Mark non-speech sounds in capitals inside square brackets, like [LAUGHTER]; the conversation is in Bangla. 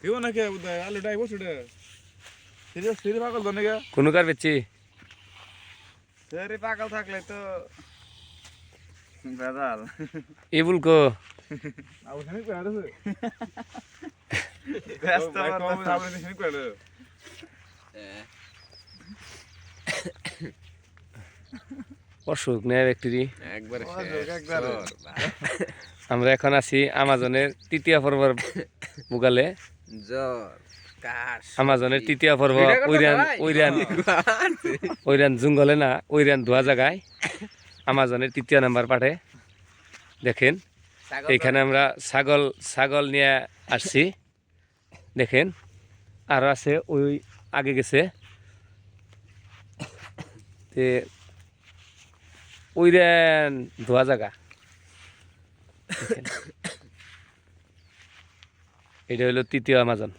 দিও না কে উদয়? আলু ডাই বসুড়ে সিরিয়াস সিরি পাগল তো নাকি? কোনো কার বেচছি সিরি পাগল থাকলে তো বেজাল। ইবুল কো আবু শুনি কই [LAUGHS] ব্যস্ত আবু আবু শুনি কই আছে অসুখ নেয় ব্যক্তিরই ভাই। আমরা এখন আছি আমাজনের তৃতীয় পর্বর মুগালে আমাজনের তৃতীয় পর্ব ওইরান ওইরান ওইরান জঙ্গলে না ওইরান ধোয়া জায়গায় আমাজনের তৃতীয় নাম্বার পাঠে। দেখেন এইখানে আমরা ছাগল ছাগল নিয়ে আসছি। দেখেন আরও আছে ওই আগে গেছে। তে ওইরান ধোয়া জায়গা। এটা হলো তৃতীয় আমাজন